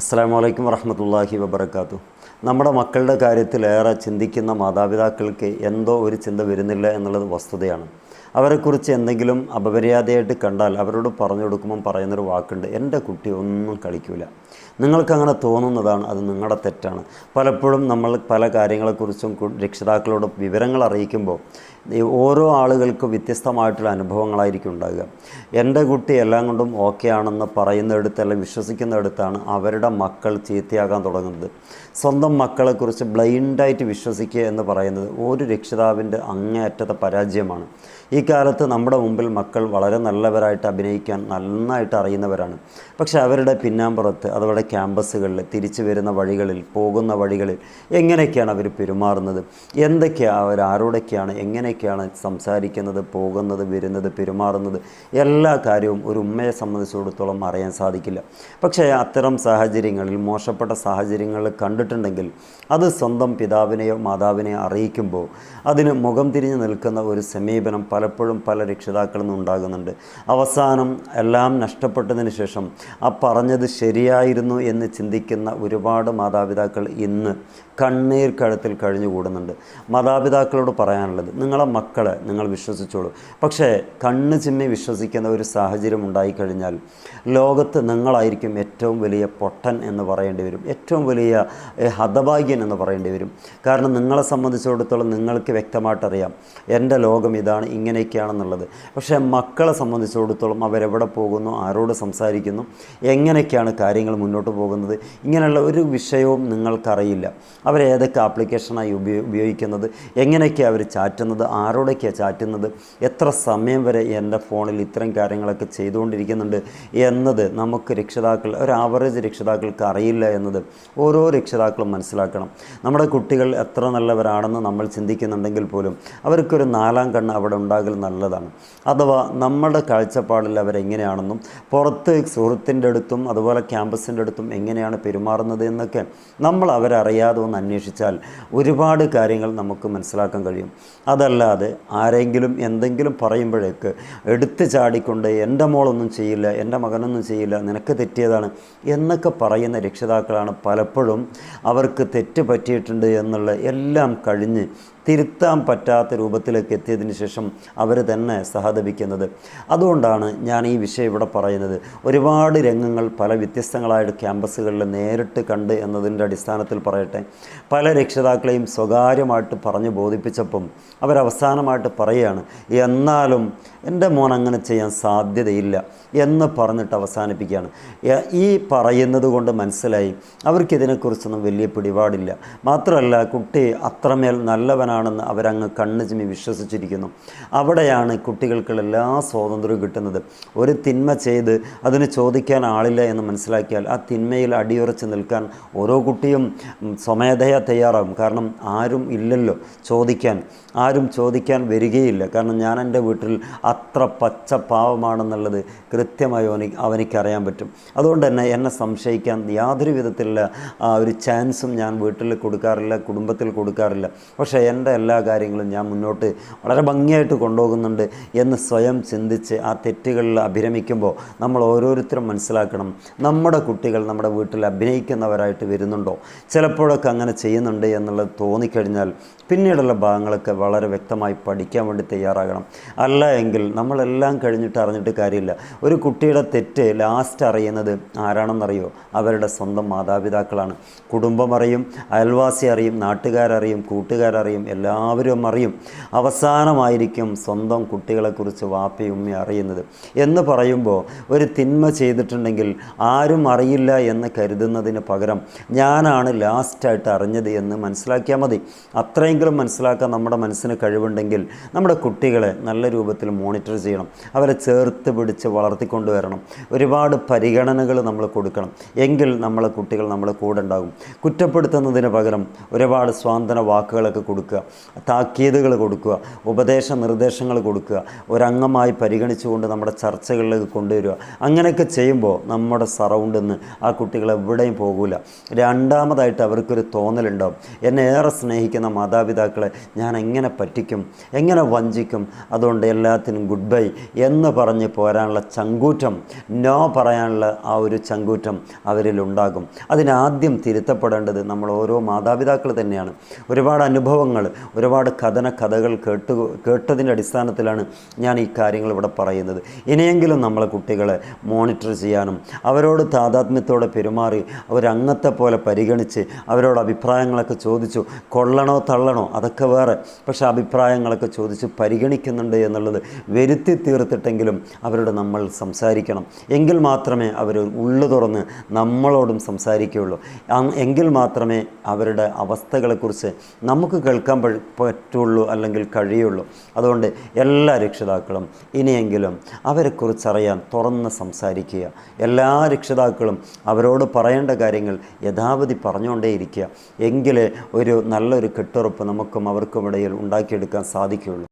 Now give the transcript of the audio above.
അസ്സാം വലൈക്കും വറഹമത്തല്ലാഹി വബർക്കാത്തു നമ്മുടെ മക്കളുടെ കാര്യത്തിൽ ഏറെ ചിന്തിക്കുന്ന മാതാപിതാക്കൾക്ക് എന്തോ ഒരു ചിന്ത വരുന്നില്ല എന്നുള്ളത് വസ്തുതയാണ്. അവരെക്കുറിച്ച് എന്തെങ്കിലും അപമര്യാദയായിട്ട് കണ്ടാൽ അവരോട് പറഞ്ഞു കൊടുക്കുമ്പം പറയുന്നൊരു വാക്കുണ്ട് എന്റെ കുട്ടി ഒന്നും കളിക്കൂല. നിങ്ങൾക്കങ്ങനെ തോന്നുന്നതാണ് അത് നിങ്ങളുടെ തെറ്റാണ്. പലപ്പോഴും നമ്മൾ പല കാര്യങ്ങളെക്കുറിച്ചും രക്ഷിതാക്കളോട് വിവരങ്ങൾ അറിയിക്കുമ്പോൾ ഓരോ ആളുകൾക്കും വ്യത്യസ്തമായിട്ടുള്ള അനുഭവങ്ങളായിരിക്കും ഉണ്ടാകുക. എന്റെ കുട്ടി എല്ലാം കൊണ്ടും ഓക്കെ ആണെന്ന് പറയുന്നിടത്ത് അല്ലെങ്കിൽ വിശ്വസിക്കുന്നിടത്താണ് അവരുടെ മക്കൾ ചീത്തയാകാൻ തുടങ്ങുന്നത്. സ്വന്തം മക്കളെക്കുറിച്ച് ബ്ലൈൻഡായിട്ട് വിശ്വസിക്കുക എന്ന് പറയുന്നത് ഒരു രക്ഷിതാവിന്റെ അങ്ങേയറ്റത്തെ പരാജയമാണ്. ഈ കാലത്ത് നമ്മുടെ മുമ്പിൽ മക്കൾ വളരെ നല്ലവരായിട്ട് അഭിനയിക്കാൻ നന്നായിട്ട് അറിയുന്നവരാണ്. പക്ഷേ അവരുടെ പിന്നാമ്പുറത്ത് അതുപോലെ ക്യാമ്പസുകളിൽ തിരിച്ചു വരുന്ന വഴികളിൽ പോകുന്ന വഴികളിൽ എങ്ങനെയൊക്കെയാണ് അവർ പെരുമാറുന്നത്? എന്തൊക്കെയാണ് അവർ ആരോടൊക്കെയാണ് എങ്ങനെയൊക്കെയാണ് സംസാരിക്കുന്നത് പോകുന്നത് വരുന്നത് പെരുമാറുന്നത് എല്ലാ കാര്യവും ഒരു ഉമ്മയെ സംബന്ധിച്ചിടത്തോളം അറിയാൻ സാധിക്കില്ല. പക്ഷേ അത്തരം സാഹചര്യങ്ങളിൽ മോശപ്പെട്ട സാഹചര്യങ്ങൾ കണ്ടിട്ടുണ്ടെങ്കിൽ അത് സ്വന്തം പിതാവിനെയോ മാതാവിനെയോ അറിയിക്കുമ്പോൾ അതിന് മുഖം തിരിഞ്ഞ് നിൽക്കുന്ന ഒരു സമീപനം പലപ്പോഴും പല രക്ഷിതാക്കളിൽ നിന്നും ഉണ്ടാകുന്നുണ്ട്. അവസാനം എല്ലാം നഷ്ടപ്പെട്ടതിന് ശേഷം ആ പറഞ്ഞത് ശരിയായിരുന്നു എന്ന് ചിന്തിക്കുന്ന ഒരുപാട് മാതാപിതാക്കൾ ഇന്ന് കണ്ണീർ കഴുത്തിൽ കഴിഞ്ഞുകൂടുന്നുണ്ട്. മാതാപിതാക്കളോട് പറയാനുള്ളത് നിങ്ങളെ മക്കളെ നിങ്ങൾ വിശ്വസിച്ചോളൂ. പക്ഷേ കണ്ണ് ചിമ്മി വിശ്വസിക്കുന്ന ഒരു സാഹചര്യം ഉണ്ടായിക്കഴിഞ്ഞാൽ ലോകത്ത് നിങ്ങളായിരിക്കും ഏറ്റവും വലിയ പൊട്ടൻ എന്ന് പറയേണ്ടി വരും. ഏറ്റവും വലിയ ഹതഭാഗ്യൻ എന്ന് പറയേണ്ടി വരും. കാരണം നിങ്ങളെ സംബന്ധിച്ചിടത്തോളം നിങ്ങൾക്ക് വ്യക്തമായിട്ടറിയാം എന്റെ ലോകം ഇതാണ് ഇങ്ങനെയൊക്കെയാണെന്നുള്ളത്. പക്ഷേ മക്കളെ സംബന്ധിച്ചിടത്തോളം അവരെവിടെ പോകുന്നു ആരോട് സംസാരിക്കുന്നു എങ്ങനെയൊക്കെയാണ് കാര്യങ്ങൾ മുന്നോട്ട് പോകുന്നത് ഇങ്ങനെയുള്ള ഒരു വിഷയവും നിങ്ങൾക്കറിയില്ല. അവരേതൊക്കെ ആപ്ലിക്കേഷനായി ഉപയോ ഉപയോഗിക്കുന്നത് എങ്ങനെയൊക്കെയാണ് അവർ ചാറ്റുന്നത് ആരോടൊക്കെയാണ് ചാറ്റുന്നത്? എത്ര സമയം വരെ എന്റെ ഫോണിൽ ഇത്തരം കാര്യങ്ങളൊക്കെ ചെയ്തുകൊണ്ടിരിക്കുന്നുണ്ട് എന്നത് നമുക്ക് രക്ഷിതാക്കൾ ഒരു ആവറേജ് രക്ഷിതാക്കൾക്ക് അറിയില്ല എന്നത് ഓരോ രക്ഷിതാക്കളും മനസ്സിലാക്കണം. നമ്മുടെ കുട്ടികൾ എത്ര നല്ലവരാണെന്ന് നമ്മൾ ചിന്തിക്കുന്നുണ്ടെങ്കിൽ പോലും അവർക്കൊരു നാലാം കണ്ണ് അവിടെ ഉണ്ടാകൽ നല്ലതാണ്. അഥവാ നമ്മുടെ കാഴ്ചപ്പാടിൽ അവരെങ്ങനെയാണെന്നും പുറത്ത് സുഹൃത്തിന്റെ അടുത്തും അതുപോലെ ക്യാമ്പസിന്റെ അടുത്തും എങ്ങനെയാണ് പെരുമാറുന്നത് എന്നൊക്കെ നമ്മൾ അവരറിയാതെ ഒന്ന് അന്വേഷിച്ചാൽ ഒരുപാട് കാര്യങ്ങൾ നമുക്ക് മനസ്സിലാക്കാൻ കഴിയും. അതല്ലാതെ ആരെങ്കിലും എന്തെങ്കിലും പറയുമ്പോഴേക്ക് എടുത്തു ചാടിക്കൊണ്ട് എന്റെ മോളൊന്നും ചെയ്യില്ല എന്റെ മകനൊന്നും ചെയ്യില്ല നിനക്ക് തെറ്റിയതാണ് എന്നൊക്കെ പറയുന്ന രക്ഷിതാക്കളാണ് പലപ്പോഴും അവർക്ക് തെറ്റ് പറ്റിയിട്ടുണ്ട് എന്നുള്ള എല്ലാം കഴിഞ്ഞ് തിരുത്താൻ പറ്റാത്ത രൂപത്തിലേക്ക് എത്തിയതിന് ശേഷം അവർ തന്നെ സഹതപിക്കുന്നത്. അതുകൊണ്ടാണ് ഞാൻ ഈ വിഷയം ഇവിടെ പറയുന്നത്. ഒരുപാട് രംഗങ്ങൾ പല വ്യത്യസ്തങ്ങളായ ക്യാമ്പസുകളിൽ നേരിട്ട് കണ്ട് എന്നതിന്റെ അടിസ്ഥാനത്തിൽ പറയട്ടെ. പല രക്ഷിതാക്കളെയും സ്വകാര്യമായിട്ട് പറഞ്ഞു ബോധിപ്പിച്ചപ്പം അവരവസാനമായിട്ട് പറയുകയാണ് എന്നാലും എന്റെ മോൻ അങ്ങനെ ചെയ്യാൻ സാധ്യതയില്ല എന്ന് പറഞ്ഞിട്ട് അവസാനിപ്പിക്കുകയാണ്. ഈ പറയുന്നത് കൊണ്ട് മനസ്സിലായി അവർക്കിതിനെക്കുറിച്ചൊന്നും വലിയ പിടിപാടില്ല. മാത്രമല്ല കുട്ടി അത്രമേൽ നല്ലവനാണെന്ന് അവരങ്ങ് കണ്ണു ചിമ്മി വിശ്വസിച്ചിരിക്കുന്നു. അവിടെയാണ് കുട്ടികൾക്കുള്ള എല്ലാ സ്വാതന്ത്ര്യവും കിട്ടുന്നത്. ഒരു തിന്മ ചെയ്ത് അതിന് ചോദിക്കാൻ ആളില്ല എന്ന് മനസ്സിലാക്കിയാൽ ആ തിന്മയിൽ അടിയുറച്ച് നിൽക്കാൻ ഓരോ കുട്ടിയും സ്വമേധയാ തയ്യാറാകും. കാരണം ആരും ഇല്ലല്ലോ ചോദിക്കാൻ. ആരും ചോദിക്കാൻ വരികയില്ല. കാരണം ഞാൻ എന്റെ വീട്ടിൽ അത്ര പച്ച പാവമാണെന്നുള്ളത് കൃത്യമായി അവന് അവനിക്കറിയാൻ പറ്റും. അതുകൊണ്ട് തന്നെ എന്നെ സംശയിക്കാൻ യാതൊരു വിധത്തിലുള്ള ആ, ഒരു ചാൻസും ഞാൻ വീട്ടിൽ കൊടുക്കാറില്ല കുടുംബത്തിൽ കൊടുക്കാറില്ല. പക്ഷേ എന്റെ എല്ലാ കാര്യങ്ങളും ഞാൻ മുന്നോട്ട് വളരെ ഭംഗിയായിട്ട് കൊണ്ടുപോകുന്നുണ്ട് എന്ന് സ്വയം ചിന്തിച്ച് ആ തെറ്റുകളിൽ അഭിരമിക്കുമ്പോൾ നമ്മൾ ഓരോരുത്തരും മനസ്സിലാക്കണം നമ്മുടെ കുട്ടികൾ നമ്മുടെ വീട്ടിൽ അഭിനയിക്കുന്നവരായിട്ട് വരുന്നുണ്ടോ? ചിലപ്പോഴൊക്കെ അങ്ങനെ ചെയ്യുന്നുണ്ട് എന്നുള്ളത് തോന്നിക്കഴിഞ്ഞാൽ പിന്നീടുള്ള ഭാഗങ്ങളൊക്കെ വളരെ വ്യക്തമായി പഠിക്കാൻ വേണ്ടി തയ്യാറാകണം. അല്ല എങ്കിൽ നമ്മളെല്ലാം കഴിഞ്ഞിട്ട് അറിഞ്ഞിട്ട് കാര്യമില്ല. ഒരു കുട്ടിയുടെ തെറ്റ് ലാസ്റ്റ് അറിയുന്നത് ആരാണെന്നറിയോ? അവരുടെ സ്വന്തം മാതാപിതാക്കളാണ്. കുടുംബം അറിയും അയൽവാസി അറിയും നാട്ടുകാരറിയും കൂട്ടുകാരറിയും എല്ലാവരും അറിയും. അവസാനമായിരിക്കും സ്വന്തം കുട്ടികളെക്കുറിച്ച് വാപ്പയും ഉമ്മയും അറിയുന്നത്. എന്ന് പറയുമ്പോൾ ഒരു തിന്മ ചെയ്തിട്ടുണ്ടെങ്കിൽ ആരും അറിയില്ല എന്ന് കരുതുന്നതിന് പകരം ഞാനാണ് ലാസ്റ്റായിട്ട് അറിഞ്ഞത് എന്ന് മനസ്സിലാക്കിയാൽ മതി. അത്രയെങ്കിലും മനസ്സിലാക്കാൻ നമ്മുടെ മനസ്സിന് കഴിവുണ്ടെങ്കിൽ നമ്മുടെ കുട്ടികളെ നല്ല രൂപത്തിൽ മോണിറ്റർ ചെയ്യണം. അവരെ ചേർത്ത് പിടിച്ച് വളർത്തിക്കൊണ്ടുവരണം ഒരുപാട് പരിഗണനകൾ നമ്മൾ കൊടുക്കണം. എങ്കിൽ നമ്മളെ കുട്ടികൾ നമ്മളെ കൂടെ ഉണ്ടാകും. കുറ്റപ്പെടുത്തുന്നതിന് പകരം ഒരുപാട് സ്വാന്തന വാക്കുകളൊക്കെ കൊടുക്കുക. താക്കീതുകൾ കൊടുക്കുക. ഉപദേശ നിർദ്ദേശങ്ങൾ കൊടുക്കുക. ഒരംഗമായി പരിഗണിച്ചുകൊണ്ട് നമ്മുടെ ചർച്ചകളിലേക്ക് കൊണ്ടുവരിക. അങ്ങനെയൊക്കെ ചെയ്യുമ്പോൾ നമ്മുടെ സറൗണ്ടിൽ നിന്ന് ആ കുട്ടികൾ എവിടെയും പോകില്ല രണ്ടാമതായിട്ട് അവർക്കൊരു തോന്നലുണ്ടാവും. എന്നെ ഏറെ സ്നേഹിക്കുന്ന മാതാപിതാക്കളെ ഞാൻ എങ്ങനെ പറ്റിക്കും? എങ്ങനെ വഞ്ചിക്കും? അതുകൊണ്ട് എല്ലാത്തിനും എല്ലാത്തിനും ഗുഡ് ബൈ എന്ന് പറഞ്ഞ് പോരാനുള്ള ചങ്കൂറ്റം നോ പറയാനുള്ള ആ ഒരു ചങ്കൂറ്റം അവരിലുണ്ടാകും. അതിനാദ്യം തിരുത്തപ്പെടേണ്ടത് നമ്മൾ ഓരോ മാതാപിതാക്കൾ തന്നെയാണ്. ഒരുപാട് അനുഭവങ്ങൾ ഒരുപാട് കഥന കഥകൾ കേട്ട് കേട്ടതിന്റെ അടിസ്ഥാനത്തിലാണ് ഞാൻ ഈ കാര്യങ്ങൾ ഇവിടെ പറയുന്നത്. ഇനിയെങ്കിലും നമ്മളെ കുട്ടികളെ മോണിറ്റർ ചെയ്യാനും അവരോട് താതാത്മ്യത്തോടെ പെരുമാറി അവരംഗത്തെ പോലെ പരിഗണിച്ച് അവരോട് അഭിപ്രായങ്ങളൊക്കെ ചോദിച്ചു കൊള്ളണോ തള്ളണോ അതൊക്കെ വേറെ. പക്ഷേ അഭിപ്രായങ്ങളൊക്കെ ചോദിച്ച് പരിഗണിക്കുന്നുണ്ട് എന്നുള്ളത് വരുത്തി തീർത്തിട്ടെങ്കിലും അവരോട് നമ്മൾ സംസാരിക്കണം. എങ്കിൽ മാത്രമേ അവർ ഉള്ളു തുറന്ന് നമ്മളോടും സംസാരിക്കുകയുള്ളൂ. എങ്കിൽ മാത്രമേ അവരുടെ അവസ്ഥകളെക്കുറിച്ച് നമുക്ക് കേൾക്കാൻ പറ്റുള്ളൂ അല്ലെങ്കിൽ കഴിയുള്ളൂ. അതുകൊണ്ട് എല്ലാ രക്ഷിതാക്കളും ഇനിയെങ്കിലും അവരെക്കുറിച്ചറിയാൻ തുറന്ന് സംസാരിക്കുക. എല്ലാ രക്ഷിതാക്കളും അവരോട് പറയേണ്ട കാര്യങ്ങൾ യഥാവധി പറഞ്ഞുകൊണ്ടേയിരിക്കുക. എങ്കിലേ ഒരു നല്ലൊരു കെട്ടുറപ്പ് നമുക്കും അവർക്കും ഇടയിൽ ഉണ്ടാക്കിയെടുക്കാൻ സാധിക്കുകയുള്ളൂ.